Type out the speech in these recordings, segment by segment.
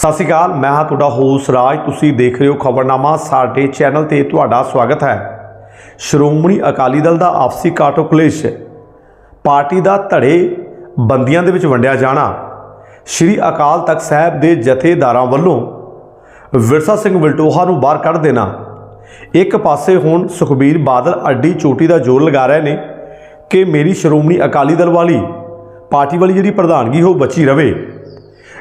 ਸਤਿ ਸ਼੍ਰੀ ਅਕਾਲ, ਮੈਂ ਹਾਂ ਤੁਹਾਡਾ ਹੋਸ ਰਾਜ। ਤੁਸੀਂ ਦੇਖ ਰਹੇ ਹੋ ਖਬਰਨਾਮਾ, ਸਾਡੇ ਚੈਨਲ ਤੇ ਤੁਹਾਡਾ ਸਵਾਗਤ ਹੈ। ਸ਼੍ਰੋਮਣੀ ਅਕਾਲੀ ਦਲ ਦਾ ਆਪਸੀ ਕਾਟੋ ਕਲੇਸ਼। ਪਾਰਟੀ ਦਾ ਧੜੇ ਬੰਦੀਆਂ ਦੇ ਵਿੱਚ ਵੰਡਿਆ ਜਾਣਾ। ਸ਼੍ਰੀ ਅਕਾਲ ਤਖਤ ਸਾਹਿਬ ਦੇ ਜਥੇਦਾਰਾਂ ਵੱਲੋਂ ਵਿਰਸਾ ਸਿੰਘ ਵਿਲਟੋਹਾ ਨੂੰ ਬਾਹਰ ਕੱਢ ਦੇਣਾ। ਇੱਕ ਪਾਸੇ ਹੁਣ ਸੁਖਬੀਰ ਬਾਦਲ ਅੱਡੀ ਚੋਟੀ ਦਾ ਜ਼ੋਰ ਲਗਾ ਰਹੇ ਨੇ ਕਿ ਮੇਰੀ ਸ਼੍ਰੋਮਣੀ ਅਕਾਲੀ ਦਲ ਵਾਲੀ ਪਾਰਟੀ ਵਾਲੀ ਜਿਹੜੀ ਪ੍ਰਧਾਨਗੀ, ਉਹ ਬਚੀ ਰਵੇ।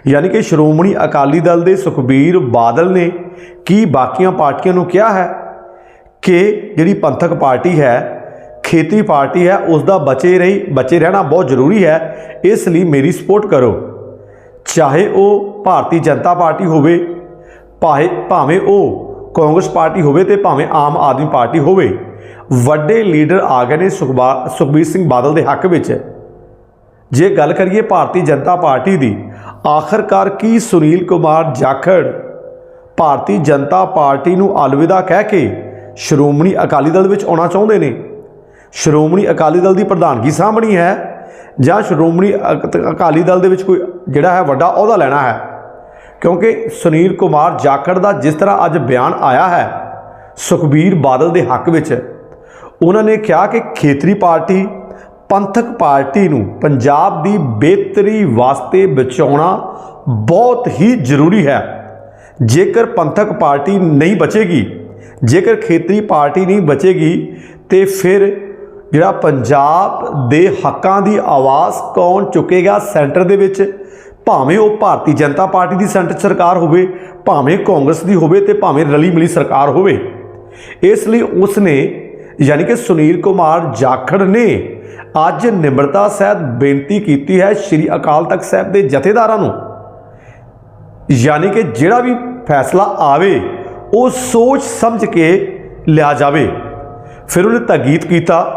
ਯਾਨੀ ਕਿ ਸ਼੍ਰੋਮਣੀ ਅਕਾਲੀ ਦਲ ਦੇ ਸੁਖਬੀਰ ਬਾਦਲ ਨੇ ਕੀ ਬਾਕੀਆਂ ਪਾਰਟੀਆਂ ਨੂੰ ਕਿਹਾ ਹੈ ਕਿ ਜਿਹੜੀ ਪੰਥਕ ਪਾਰਟੀ ਹੈ ਖੇਤੀ ਪਾਰਟੀ ਹੈ ਉਸ ਦਾ ਬਚੇ ਰਹੀ, ਬਚੇ ਰਹਿਣਾ ਬਹੁਤ ਜ਼ਰੂਰੀ ਹੈ, ਇਸ ਲਈ ਮੇਰੀ ਸਪੋਰਟ ਕਰੋ। ਚਾਹੇ ਉਹ ਭਾਰਤੀ ਜਨਤਾ ਪਾਰਟੀ ਹੋਵੇ ਭਾਵੇਂ ਭਾਵੇਂ ਉਹ ਕਾਂਗਰਸ ਪਾਰਟੀ ਹੋਵੇ ਤੇ ਭਾਵੇਂ ਆਮ ਆਦਮੀ ਪਾਰਟੀ ਹੋਵੇ, ਵੱਡੇ ਲੀਡਰ ਆ ਗਏ ਨੇ ਸੁਖਬਾ, ਸੁਖਬੀਰ ਸਿੰਘ ਬਾਦਲ ਦੇ ਹੱਕ ਵਿੱਚ। ਜੇ ਗੱਲ ਕਰੀਏ ਭਾਰਤੀ ਜਨਤਾ ਪਾਰਟੀ ਦੀ ਆਖਰਕਾਰ ਕੀ ਸੁਨੀਲ ਕੁਮਾਰ ਜਾਖੜ ਭਾਰਤੀ ਜਨਤਾ ਪਾਰਟੀ ਨੂੰ ਅਲਵਿਦਾ ਕਹਿ ਕੇ ਸ਼੍ਰੋਮਣੀ ਅਕਾਲੀ ਦਲ ਵਿੱਚ ਆਉਣਾ ਚਾਹੁੰਦੇ ਨੇ? ਸ਼੍ਰੋਮਣੀ ਅਕਾਲੀ ਦਲ ਦੀ ਪ੍ਰਧਾਨਗੀ ਸਾਂਭਣੀ ਹੈ ਜਾਂ ਸ਼੍ਰੋਮਣੀ ਅਕ- ਅਕਾਲੀ ਦਲ ਦੇ ਵਿੱਚ ਕੋਈ ਜਿਹੜਾ ਹੈ ਵੱਡਾ ਅਹੁਦਾ ਲੈਣਾ ਹੈ? ਕਿਉਂਕਿ ਸੁਨੀਲ ਕੁਮਾਰ ਜਾਖੜ ਦਾ ਜਿਸ ਤਰ੍ਹਾਂ ਅੱਜ ਬਿਆਨ ਆਇਆ ਹੈ ਸੁਖਬੀਰ ਬਾਦਲ ਦੇ ਹੱਕ ਵਿੱਚ, ਉਹਨਾਂ ਨੇ ਕਿਹਾ ਕਿ ਖੇਤਰੀ ਪਾਰਟੀ ਪੰਥਕ ਪਾਰਟੀ ਨੂੰ ਪੰਜਾਬ ਦੀ ਬਿਹਤਰੀ ਵਾਸਤੇ ਬਚਾਉਣਾ ਬਹੁਤ ਹੀ ਜ਼ਰੂਰੀ ਹੈ। ਜੇਕਰ ਪੰਥਕ ਪਾਰਟੀ ਨਹੀਂ ਬਚੇਗੀ, ਜੇਕਰ ਖੇਤਰੀ ਪਾਰਟੀ ਨਹੀਂ ਬਚੇਗੀ, ਤੇ ਫਿਰ ਜਿਹੜਾ ਪੰਜਾਬ ਦੇ ਹੱਕਾਂ ਦੀ ਆਵਾਜ਼ ਕੌਣ ਚੁੱਕੇਗਾ ਸੈਂਟਰ ਦੇ ਵਿੱਚ? ਭਾਵੇਂ ਉਹ ਭਾਰਤੀ ਜਨਤਾ ਪਾਰਟੀ ਦੀ ਸੈਂਟਰ ਸਰਕਾਰ ਹੋਵੇ, ਭਾਵੇਂ ਕਾਂਗਰਸ ਦੀ ਹੋਵੇ ਤੇ ਭਾਵੇਂ ਰਲੀ ਮਿਲੀ ਸਰਕਾਰ ਹੋਵੇ। ਇਸ ਲਈ ਉਸ ਨੇ ਯਾਨੀ ਕਿ ਸੁਨੀਲ ਕੁਮਾਰ ਜਾਖੜ ਨੇ ਅੱਜ ਨਿਮਰਤਾ ਸਹਿਤ ਬੇਨਤੀ ਕੀਤੀ ਹੈ ਸ੍ਰੀ ਅਕਾਲ ਤਖਤ ਸਾਹਿਬ ਦੇ ਜਥੇਦਾਰਾਂ ਨੂੰ। ਯਾਨੀ ਕਿ ਜਿਹੜਾ ਵੀ ਫੈਸਲਾ ਆਵੇ, ਉਹ ਸੋਚ ਸਮਝ ਕੇ ਲਿਆ ਜਾਵੇ। ਫਿਰ ਉਹਨੇ ਤਾਕੀਦ ਕੀਤਾ।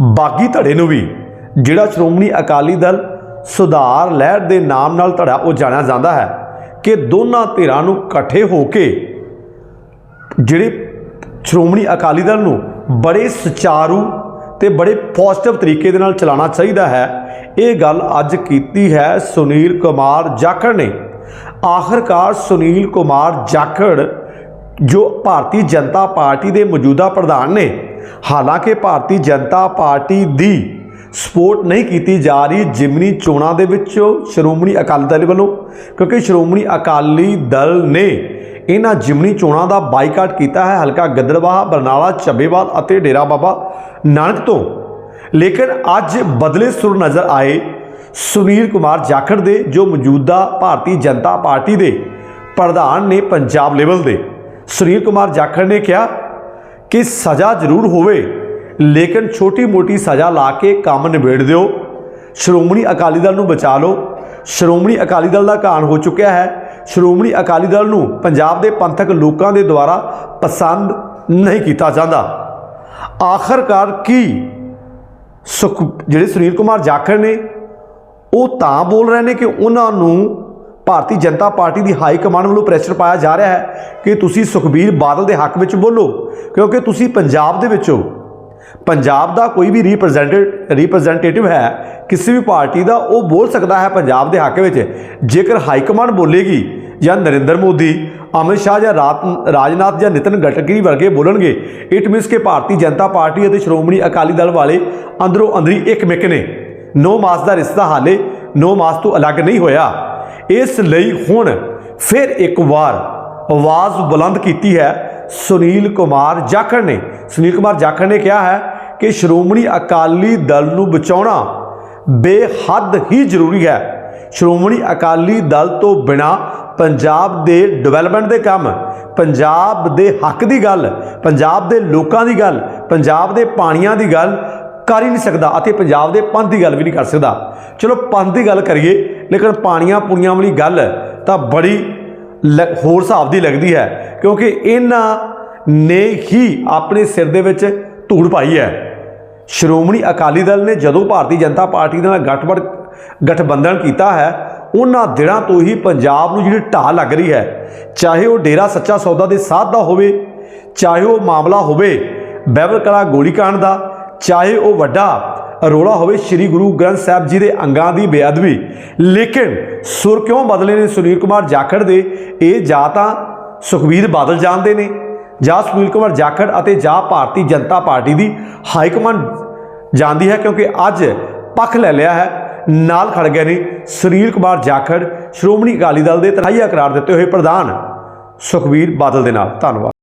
ਬਾਗੀ ਧੜੇ ਨੂੰ ਵੀ ਜਿਹੜਾ ਸ਼੍ਰੋਮਣੀ ਅਕਾਲੀ ਦਲ ਸੁਧਾਰ ਲਹਿਰ ਦੇ ਨਾਮ ਨਾਲ ਧੜਾ ਉਹ ਜਾਣਿਆ ਜਾਂਦਾ ਹੈ ਕਿ ਦੋਨਾਂ ਧਿਰਾਂ ਨੂੰ ਇਕੱਠੇ ਹੋ ਕੇ ਜਿਹੜੇ ਸ਼੍ਰੋਮਣੀ ਅਕਾਲੀ ਦਲ ਨੂੰ ਬੜੇ ਸੁਚਾਰੂ ਤੇ ਬੜੇ ਪੋਜ਼ਿਟਿਵ ਤਰੀਕੇ ਦੇ ਨਾਲ ਚਲਾਉਣਾ ਚਾਹੀਦਾ ਹੈ। ਇਹ ਗੱਲ ਅੱਜ ਕੀਤੀ ਹੈ ਸੁਨੀਲ ਕੁਮਾਰ ਜਾਖੜ ਨੇ। ਆਖਰਕਾਰ ਸੁਨੀਲ ਕੁਮਾਰ ਜਾਖੜ, ਜੋ ਭਾਰਤੀ ਜਨਤਾ ਪਾਰਟੀ ਦੇ ਮੌਜੂਦਾ ਪ੍ਰਧਾਨ ਨੇ, ਹਾਲਾਂਕਿ ਭਾਰਤੀ ਜਨਤਾ ਪਾਰਟੀ ਦੀ ਸਪੋਰਟ ਨਹੀਂ ਕੀਤੀ ਜਾ ਰਹੀ ਜਿਮਨੀ ਚੋਣਾਂ ਦੇ ਵਿੱਚ ਸ਼੍ਰੋਮਣੀ ਅਕਾਲੀ ਦਲ ਵੱਲੋਂ, ਕਿਉਂਕਿ ਸ਼੍ਰੋਮਣੀ ਅਕਾਲੀ ਦਲ ਨੇ ਇਹਨਾਂ ਜਿਮਨੀ ਚੋਣਾਂ ਦਾ ਬਾਈਕਾਟ ਕੀਤਾ ਹੈ। ਹਲਕਾ ਗਿੱਦੜਬਾਹਾ ਬਰਨਾਲਾ ਚੱਬੇਵਾਲ ਅਤੇ ਡੇਰਾ ਬਾਬਾ ਨਾਨਕ ਤੋਂ। ਲੇਕਿਨ ਅੱਜ ਬਦਲੇ ਸੁਰ ਨਜ਼ਰ ਆਏ ਸੁਨੀਲ ਕੁਮਾਰ ਜਾਖੜ ਦੇ, ਜੋ ਮੌਜੂਦਾ ਭਾਰਤੀ ਜਨਤਾ ਪਾਰਟੀ ਦੇ ਪ੍ਰਧਾਨ ਨੇ ਪੰਜਾਬ ਲੈਵਲ ਦੇ। ਸੁਨੀਲ ਕੁਮਾਰ ਜਾਖੜ ਨੇ ਕਿਹਾ ਕਿ ਸਜ਼ਾ ਜ਼ਰੂਰ ਹੋਵੇ, ਲੇਕਿਨ ਛੋਟੀ-ਮੋਟੀ ਸਜ਼ਾ ਲਾ ਕੇ ਕੰਮ ਨਿਬੇੜ ਦਿਓ। ਸ਼੍ਰੋਮਣੀ ਅਕਾਲੀ ਦਲ ਨੂੰ ਬਚਾ ਲਓ। ਸ਼੍ਰੋਮਣੀ ਅਕਾਲੀ ਦਲ ਦਾ ਕਾਨ ਹੋ ਚੁੱਕਿਆ ਹੈ। ਸ਼੍ਰੋਮਣੀ ਅਕਾਲੀ ਦਲ ਨੂੰ ਪੰਜਾਬ ਦੇ ਪੰਥਕ ਲੋਕਾਂ ਦੇ ਦੁਆਰਾ ਪਸੰਦ ਨਹੀਂ ਕੀਤਾ ਜਾਂਦਾ। ਆਖਰਕਾਰ ਕੀ? ਸੁਖ, ਜਿਹੜੇ ਸੁਨੀਲ ਕੁਮਾਰ ਜਾਖੜ ਨੇ, ਉਹ ਤਾਂ ਬੋਲ ਰਹੇ ਨੇ ਕਿ ਉਹਨਾਂ ਨੂੰ ਭਾਰਤੀ ਜਨਤਾ ਪਾਰਟੀ ਦੀ ਹਾਈ ਕਮਾਂਡ ਵੱਲੋਂ ਪ੍ਰੈਸ਼ਰ ਪਾਇਆ ਜਾ ਰਿਹਾ ਹੈ ਕਿ ਤੁਸੀਂ ਸੁਖਬੀਰ ਬਾਦਲ ਦੇ ਹੱਕ ਵਿੱਚ ਬੋਲੋ, ਕਿਉਂਕਿ ਤੁਸੀਂ ਪੰਜਾਬ ਦੇ ਵਿੱਚ ਹੋ। ਪੰਜਾਬ ਦਾ ਕੋਈ ਵੀ ਰਿਪਰੈਜ਼ੈਂਟੇਟਿਵ ਰਿਪਰੈਜ਼ੈਂਟੇਟਿਵ ਹੈ, ਕਿਸੇ ਵੀ ਪਾਰਟੀ ਦਾ, ਉਹ ਬੋਲ ਸਕਦਾ ਹੈ ਪੰਜਾਬ ਦੇ ਹੱਕ ਵਿੱਚ। ਜੇਕਰ ਹਾਈ ਕਮਾਂਡ ਬੋਲੇਗੀ ਜਾਂ ਨਰਿੰਦਰ ਮੋਦੀ, ਅਮਿਤ ਸ਼ਾਹ ਜਾਂ ਰਾਤ, ਰਾਜਨਾਥ ਜਾਂ ਨਿਤਨ ਗਡਕਰੀ ਵਰਗੇ ਬੋਲਣਗੇ ਇਟ ਮੀਨਸ ਕਿ ਭਾਰਤੀ ਜਨਤਾ ਪਾਰਟੀ ਅਤੇ ਸ਼੍ਰੋਮਣੀ ਅਕਾਲੀ ਦਲ ਵਾਲੇ ਅੰਦਰੋਂ ਅੰਦਰੀ ਇੱਕ ਮਿਕ ਨੇ। ਨੋ ਮਾਸ ਦਾ ਰਿਸ਼ਤਾ ਹਾਲੇ ਨੋ ਮਾਸ ਤੋਂ ਅਲੱਗ ਨਹੀਂ ਹੋਇਆ। ਇਸ ਲਈ ਹੁਣ ਫਿਰ ਇੱਕ ਵਾਰ ਆਵਾਜ਼ ਬੁਲੰਦ ਕੀਤੀ ਹੈ ਸੁਨੀਲ ਕੁਮਾਰ ਜਾਖੜ ਨੇ। ਸੁਨੀਲ ਕੁਮਾਰ ਜਾਖੜ ਨੇ ਕਿਹਾ ਹੈ ਕਿ ਸ਼੍ਰੋਮਣੀ ਅਕਾਲੀ ਦਲ ਨੂੰ ਬਚਾਉਣਾ ਬੇਹੱਦ ਹੀ ਜ਼ਰੂਰੀ ਹੈ। ਸ਼੍ਰੋਮਣੀ ਅਕਾਲੀ ਦਲ ਤੋਂ ਬਿਨਾ ਪੰਜਾਬ ਦੇ ਡਿਵੈਲਪਮੈਂਟ ਦੇ ਕੰਮ, ਪੰਜਾਬ ਦੇ ਹੱਕ ਦੀ ਗੱਲ, ਪੰਜਾਬ ਦੇ ਲੋਕਾਂ ਦੀ ਗੱਲ, ਪੰਜਾਬ ਦੇ ਪਾਣੀਆਂ ਦੀ ਗੱਲ ਕਰ ਹੀ ਨਹੀਂ ਸਕਦਾ ਅਤੇ ਪੰਜਾਬ ਦੇ ਪੰਥ ਦੀ ਗੱਲ ਵੀ ਨਹੀਂ ਕਰ ਸਕਦਾ। ਚਲੋ ਪੰਥ ਦੀ ਗੱਲ ਕਰੀਏ, ਲੇਕਿਨ ਪਾਣੀਆਂ ਪੁਣੀਆਂ ਵਾਲੀ ਗੱਲ ਤਾਂ ਬੜੀ ਲ- ਹੋਰ ਹਿਸਾਬ ਦੀ ਲੱਗਦੀ ਹੈ, ਕਿਉਂਕਿ ਇਹਨਾਂ ਨੇ ਹੀ ਆਪਣੇ ਸਿਰ ਦੇ ਵਿੱਚ ਧੂੜ ਪਾਈ ਹੈ। ਸ਼੍ਰੋਮਣੀ ਅਕਾਲੀ ਦਲ ਨੇ ਜਦੋਂ ਭਾਰਤੀ ਜਨਤਾ ਪਾਰਟੀ ਦੇ ਨਾਲ ਗੱਠਬੜ ਗਠਬੰਧਨ ਕੀਤਾ ਹੈ, ਉਹਨਾਂ ਦਿਨਾਂ ਤੋਂ ਹੀ ਪੰਜਾਬ ਨੂੰ ਜਿਹੜੀ ਢਾਹ ਲੱਗ ਰਹੀ ਹੈ। ਚਾਹੇ ਉਹ ਡੇਰਾ ਸੱਚਾ ਸੌਦਾ ਦੇ ਸਾਧ ਦਾ ਹੋਵੇ, ਚਾਹੇ ਉਹ ਮਾਮਲਾ ਹੋਵੇ ਬੈਬਲ ਕਲਾ ਗੋਲੀकांड ਦਾ, ਚਾਹੇ ਉਹ ਵੱਡਾ ਰੋਲਾ ਹੋਵੇ ਸ੍ਰੀ ਗੁਰੂ ਗ੍ਰੰਥ ਸਾਹਿਬ ਜੀ ਦੇ ਅੰਗਾਂ ਦੀ ਬੇਅਦਬੀ। ਲੇਕਿਨ ਸੁਰ ਕਿਉਂ ਬਦਲੇ ਨੇ ਸੁਨੀਲ ਕੁਮਾਰ ਜਾਖੜ ਦੇ? ਇਹ ਜਾਂ ਤਾਂ ਸੁਖਬੀਰ ਬਾਦਲ ਜਾਣਦੇ ਨੇ। ਜਾਂ ਸੁਨੀਲ ਕੁਮਾਰ ਜਾਖੜ ਅਤੇ ਜਾਂ ਭਾਰਤੀ ਜਨਤਾ ਪਾਰਟੀ ਦੀ ਹਾਈ ਕਮਾਂਡ ਜਾਂਦੀ ਹੈ ਕਿਉਂਕਿ ਅੱਜ ਪੱਖ ਲੈ ਲਿਆ ਹੈ। ਨਾਲ ਖੜ ਗਏ ਨੇ ਸੁਨੀਲ ਕੁਮਾਰ ਜਾਖੜ, ਸ਼੍ਰੋਮਣੀ ਅਕਾਲੀ ਦਲ ਦੇ ਤਨਾਈਆ ਕਰਾਰ ਦਿੱਤੇ ਹੋਏ ਪ੍ਰਧਾਨ ਸੁਖਬੀਰ ਬਾਦਲ ਦੇ ਨਾਲ। ਧੰਨਵਾਦ।